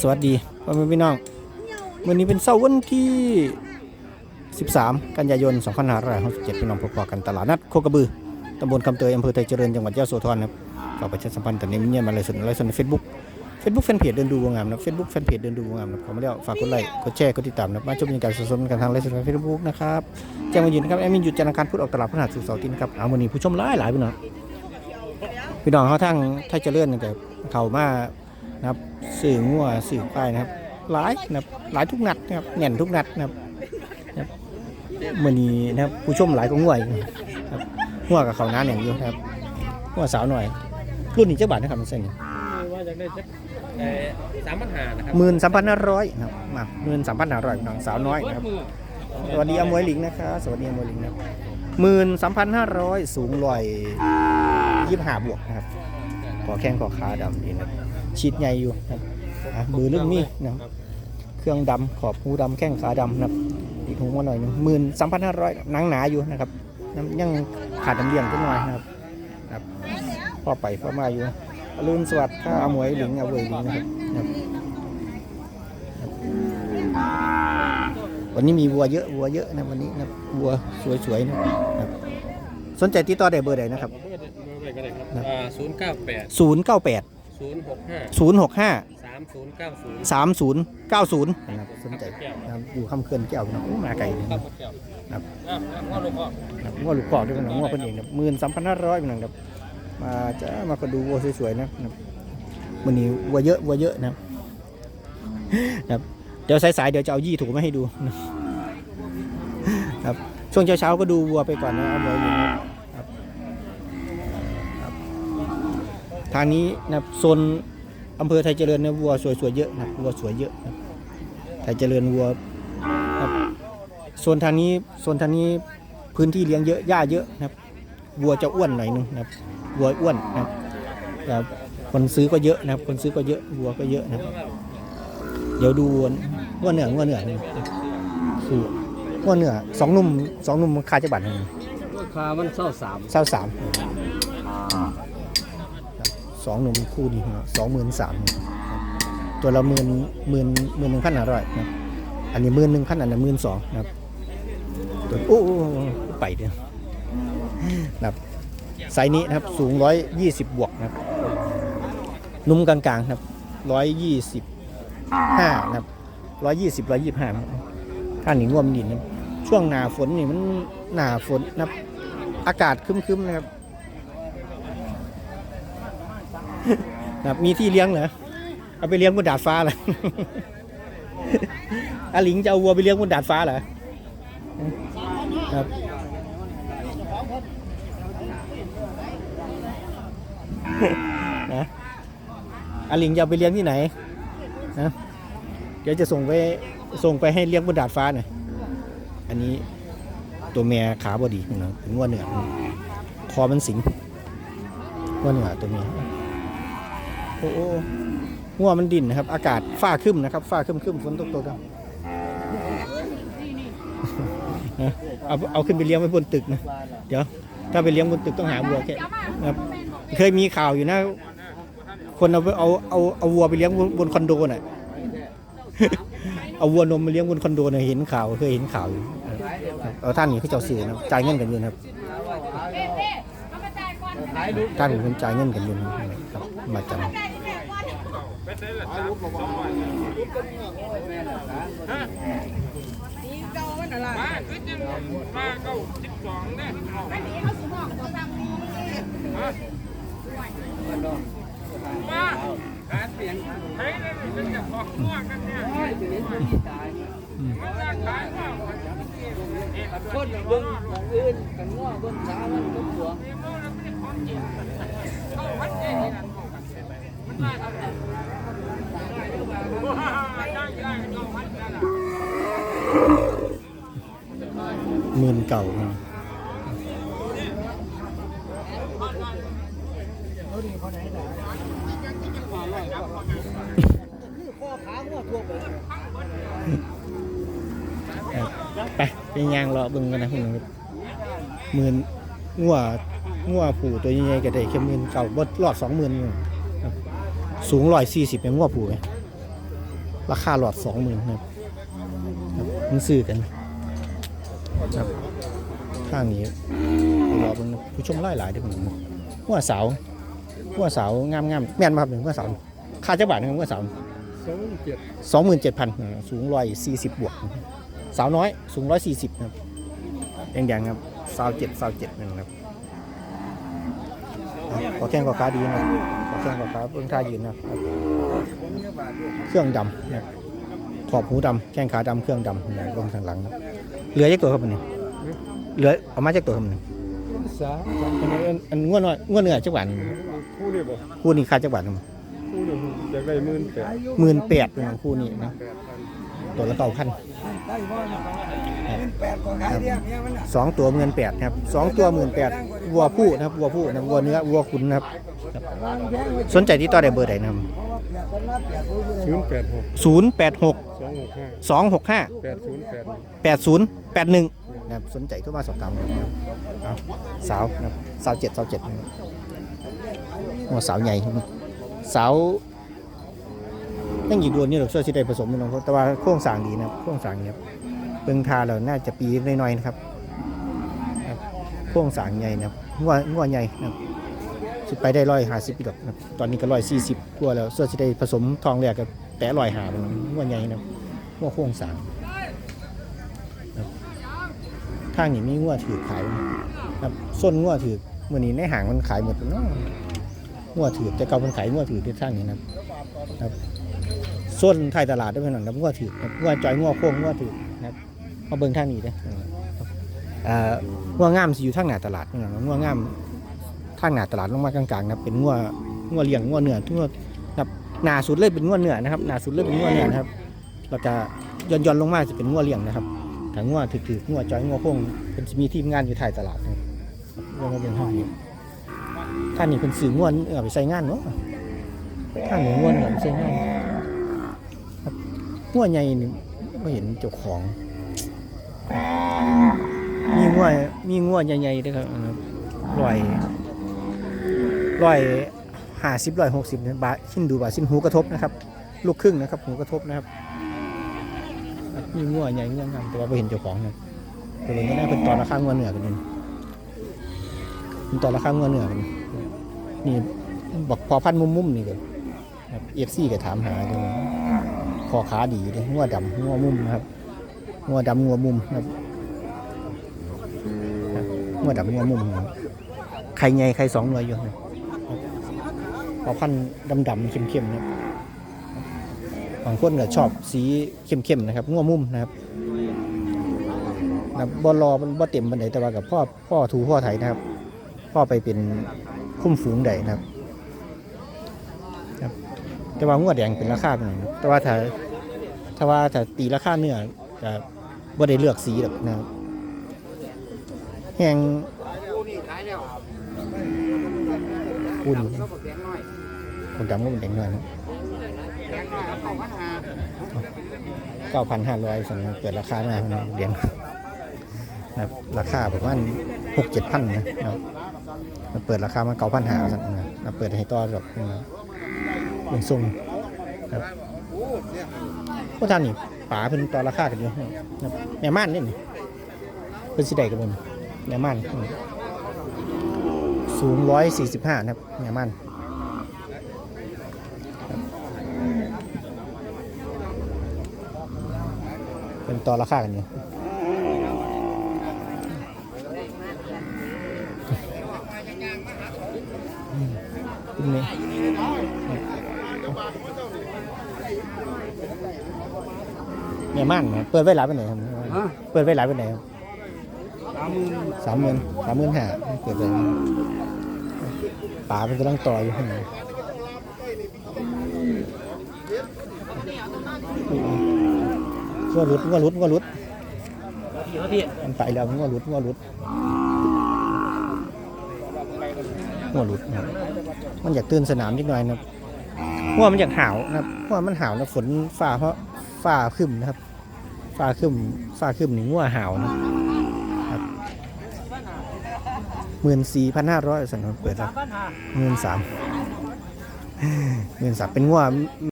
สวัสดีพ่อแม่พี่น้อง วันนี้เป็นเสาร์วันที่ 13 กันยายน 2567พี่น้องพบกันตลาดนัดโคกระบือตำบลคำเตยอำเภอไทยเจริญจังหวัดยะโสธรครับก็ประชาสัมพันธ์ตอนนี้มีเงียบมาเลยส่วนไลฟ์สดในเฟซบุ๊กเฟซบุ๊กแฟนเพจเดินดูวงงามนะเฟซบุ๊กแฟนเพจเดินดูวงงามนะขอมาแล้วฝากกดไลค์กดแชร์กดติดตามนะมาชมบรรยากาศสดๆกันทางไลฟ์สดในเฟซบุ๊กนะครับแจ้งมายืนนะครับแอดมินหยุดจันทร์อังคารพุธออกตลาดพฤหัสศุกร์เสาร์อาทิตย์นะครับเอาวันนี้ผู้ชมหลายหลายพี่น้องพี่น้องเขาทั้งไทยเจริญตั้งแต่เขามา นะครับสื่องัวสื่อควายนะครับ หลายนะครับหลายทุกนัดนะครับแน่นทุกนัดนะครับนะครับมื่อนี้นะครับผู้ชมหลายก็ง่วยครับงัวกับเขาวหน้าแน่นอยู่นะครับงัวสาวหน่อย รุ่นนี้เจ้าบาทนะครับเส้นว่าจะได้สักสามปัญหานะครับหมื่นสามพันห้าร้อยนะครับมาหมื่นสามพันห้าร้อยน้องสาวน้อยนะครับสวัสดีอมวยหลิงนะครับสวัสดีอมวยหลิงนะครับหมื่นสามพันห้าร้อยสูงร้อยยี่สิบห้าบวกนะครับ ขอแข้งขอขาดำดีนะชีดใหญ่อยู่นะมือเรื่องนี้นะเครื่องดำขอบหูดำแข้งขาดำนะอีกหูมาหน่อยหนึ่งหมื่นสามพันห้าร้อยหนังหนาอยู่นะครับยังขาดน้ำเลี้ยงขึ้นหน่อยนะครับครับพ่อไปพ่อมาอยู่อรุณสวัสดิ์ข้าอาหมวยหลิงอาเวยหลิงนะครับวันนี้มีวัวเยอะวัวเยอะนะวันนี้นะวัวสวยๆนะครับสนใจติดต่อได้เบอร์ใดนะครับเบอร์เบอร์ก็ได้ครับอ่า ศูนย์เก้าแปดศูนย์เก้าแปดศูนย์หกห้าศูนย์หกห้าสามศูนย์เก้าศูนย์สามศูนย์เก้าศูนย์นะครับสนใจนะครับอยู่คำเขื่อนแก้วนะโอ้มาไกลเลยครันะบแก้วครับอ่าพ่อลูกพ่อครับงวลูกกอกด้วยกันนะงวเพิ่นเองครับหมื่นสามพันห้าร้อยเป็นนะครับมาจะมาก็ดูวัวสวยๆนะครับวันนี้วัวเยอะวัวเยอะนะครับครับเดี๋ยวสายๆเดี๋ยวจะเอายี่ถูกมาให้ดูนะครับช่วงเช้าๆก็ดูวัวไปก่อนนะเอาไว้อยู่นะครับครับ ทางนี้นะครับโซนอำเภอไทยเจริญเนี่ยวัวสวยๆเยอะนะครับวัวสวยเยอะนะครับไทยเจริญวัวครับโซนทางนี้โซนทางนี้พื้นที่เลี้ยงเยอะหญ้าเยอะนะครับวัวจะอ้วนหน่อยนึงนะครับวัวอ้วนนะครับครับคนซื้อก็เยอะนะครับ คนซื้อก็เยอะวัวก็เยอะนะครับเดี๋ยวดูวัวเหนือวัวเหนือนี่คือวัวเหนือสองหนุ่มสองหนุ่มคาจักบัตรราคามันเศร้าสามเศร้าสาม สองหนุ่มคู่ดีสองหมื่นสามตัวละหมื่นหมื่นหมื่นหนึ่งพันห้าร้อยนะอันนี้หมื่นหนึ่งพันอันนั้หมื่นสองนะครับตัวโอ้ไปเดียวนะครับไซส์นี้นะครับสูงร้อยยี่สิบบวกนะครับนุ่มกลางๆนะครับร้อยยี่สิบห้านะครับร้อยยี่สิบร้อยยี่สิบห้าถ้าหนีง่วมนดินนะช่วงหนาฝนนี่มันหนาฝนนะครับอากาศครึมๆนะครับ นะ ครับมีที่เลี้ยงเหรอเอาไปเลี้ยงบนดาดฟ้าเหรออาหลิงจะเอาวัวไปเลี้ยงบนดาดฟ้าเหรอครับนะอาหลิงจะเอาไปเลี้ยงที่ไหนนะเดี๋ยวจะส่งไปส่งไปให้เลี้ยงบนดาดฟ้าหน่อยอันนี้ตัวเมียขาบอดีนะเป็นงัวเหนือคอมันสิงงัวเหนือตัวเมีย โอ้โหงัวมันดิ่นนะครับ อากาศฟ้าครึ้มนะครับฟ้าครึ้มครึ้มฝนตกตกครับเอาเอาขึ้นไปเลี้ยงไว้บนตึกนะเดี๋ยวถ้าไปเลี้ยงบนตึกต้องหาวัวแค่นะครับเคยมีข่าวอยู่นะ คนเอาเอาเอาเอาวัวไปเลี้ยงบนคอนโดน่ะเอาวัวนมมาเลี้ยงบนคอนโดน่ะเห็นข่าวเคยเห็นข่าวอยู่เอาท่านนี่เขาเจ้าสื่อนะจ่ายเงินกันอยู่นะครับท่านเป็นจ่ายเงินกันอยู่น มาจำคนเบิ่งของอื่นกันง้อเบิ่งสามันก็ตัวหมื่น เก่าไปไปไปยางรอเบิ่งกันนะคุณครับหมื่นงัวงัวผูตัวใหญ่ๆก็ได้แค่หมื่นเก่าบดรอดสองหมื่นครับสูงร้อยสี่สิบเป็นงัวผูไหมราคาหลอดสองหมื่นครับครับมันซื้อกัน ครับข้างนี้รอเป็นผู้ชมไล่หลายเด้วยผมหัวสาหัวเสาวงามงามแม่นมาครับหนึ่งหัวสาค่าจักบาทหนึงหัวเสาสองเจ็ดสองหมื่นเจ็ดพันสูงร้อยสี่สิบบวก สาวน้อยสูงร้อยสี่สิบครับแดงๆครับสาวเจ็ดสาวเจ็ดนั่นครับขอแข้งขอขาดีนะขอแข้งขอขาเบื้องท่ายืนนะเครื่องดำนะ ขอบหูดำแข้งขาดำเครื่องดำนะครับลงทางหลังครับเหลือยักตัวครับมันนี่เหลือเอามาจากตัวครับมันนี่สามอันอันอันง่วนน้อยง่วนเนื้อจักบาทคู่นี่บ่คู่นี้ค่าจักบาทคู่นี่อยากได้หมื่นแปดหมื่นแปดเป็นของคู่นี้นะแปดพันตัวละเก้าพันสองตัวหมื่นแปดครับสองตัวหมื่นแปดวัวผู้นะครับวัวผู้นะวัวเนื้อวัวขุนนะครับครับสนใจที่ต่อได้เบอร์ใดนะครับ ศูนย์แปดหกศูนย์แปดหกสองหกห้าสองหกห้าแปดศูนย์แปดแปดศูนย์แปดหนึ่งนะครับสนใจโทั่วมาสอบถามนะครับเอาสาวนะครับสาวเจ็ดสาวเจ็ดนะครับหัวสาวใหญ่ครับสาวยังอีกดวนนี่เราช่วยสิได้ผสมน้องเขาแต่ว่าโครงสร้างดีนะครับโครงสร้างเนี้ยครับเบิ่งทาเราน่าจะปีน้อยๆนะครับครับโครงสร้างใหญ่นะครับงัวงัวใหญ่นะครับ สิไปได้ร้อยห้าสิบปีดอกนะครับตอนนี้ก็ร้อยสี่สิบกว่าแล้วส่วนสิได้ผสมทองแรกก็แต่ร้อยหาเป็นวใหญ่นะครับงัวโครงสางทางนี้มีงัวถือขายครับส้นงัวถือมื่อนี้ในห่างมันขายหมดแล้วเนาะงัวถือแต่เก่ามันขายงัวถือที่ทางนี้นะครับส้นไทยตลาดได้เป็นหนังครับงัวถือครับงัวจอยงัวโค้งงัวถือนะครับมาเบิ่งทางนี้เด้อ่างัวงามสิอยู่ทางหน้าตลาดนั่นะงัวงาม ทางหน้าตลาดลงมากลางๆนะเป็นงัวงัวเลี้ยงงัวเนื้อทุกงัวครับหน้าสุดเลยเป็นงัวเนื้อนะครับหน้าสุดเลยเป็นงัวเนื้อนะครับแล้วก็ย่อนๆลงมาจะเป็นงัวเลี้ยงนะครับถ้างัวถือๆงัวจอยงัวโค้งเป็นมีทีมงานอยู่ถ่ายตลาดนะงัวมาเป็นห้องนี้ท่านนี่เป็นสื่องัวเออไปใส่งานเนาะท่านนี่งัวเนี่ยไปใส่งานงัวใหญ่นี่ไม่เห็นเจ้าของมีงัวมีงัวใหญ่ๆด้วยครับร้อย ร้อยห้าสิบร้อยหกสิบเนี่ยบาทชิ้นดูบาทชิ้นหูกระทบนะครับ ลูกครึ่งนะครับ หูกระทบนะครับมีงัวใหญ่งัวงามแต่ว่าไม่เห็นเจ้าของนะแต่ว่าไม่น่าเป็นตอนราคางัวเหนือกันนี่เป็นตอนราคางัวเหนือกันนี่บอกพอพันมุมมุมๆนี่เลยเอฟซีก็ถามหาอยู่คอขาดีเลยงัวดำงัวมุมนะครับงัวดำงัวมุมนะครับงัวดำงัวมุมนะครับไข่ใหญ่ไข่สองหน่วยอยู่นะ ครับพอพันดำดำๆเข้มๆนะครับบางคนก็ชอบสีเข้มๆนะครับง่วมุมนะครับนะบอรอมันบ่เต็มบันไดแต่ว่ากับพ่อพ่อถูพ่อไถนะครับ พ่อไปเป็นคุ้มฝูงใดนะครับครับ แต่ว่างัวแดงเป็นราคาเป็นหนึ่งแต่ว่าถ้าถ้าว่าถ้าตีราคาเนื้อก็บ่ได้เลือกสีหรอกนะครับแหงคุณ คนดำก็เป็นแดงน้อยนะเก้าพันห้าร้อยสำหรับเปิดราคามาเหรียญนะราคาประมาณหกเจ็ดพันนะมันเปิดราคามาเก้าพันห้าสักนะเปิดให้ต่อดอกนะครับเป็นทรงครับพวกท่านนี่ป๋าเป็นต่อราคากันอยู่นะครับแม่ม่านนี่นี่เป็นสีใดกันบนแม่ม่านสูงร้อยสี่สิบห้านะครับแม่ม่าน เป็น ต่อราคากันอยู่อืมเป็นไงเนี่ยมั่นนะเปิดไว้หลายไปไหนครับฮะเปิดไว้หลายไปไหนครับสามหมื่นสามหมื่นสามหมื่นห้าเปิดเลยป๋าเป็นกำลังต่ออยู่ข้างใน งัวรุดงัวรุดงัวรุดพี่ครับพี่มันไปแล้วงัวรุดงัวรุดงัวรุดนะครับมันอยากตื่นสนามนิดหน่อยนะครับงัวมันอยากหาวนะครับงัวมันหาวนะฝนฟ้าเพราะฟ้าครึมนะครับฟ้าครึมฟ้าครึมนี่งัวหาวนะครับหมื่นสี่พันห้าร้อยสันนเปิดแล้วหมื่นสามหมื่นสามเป็นงัว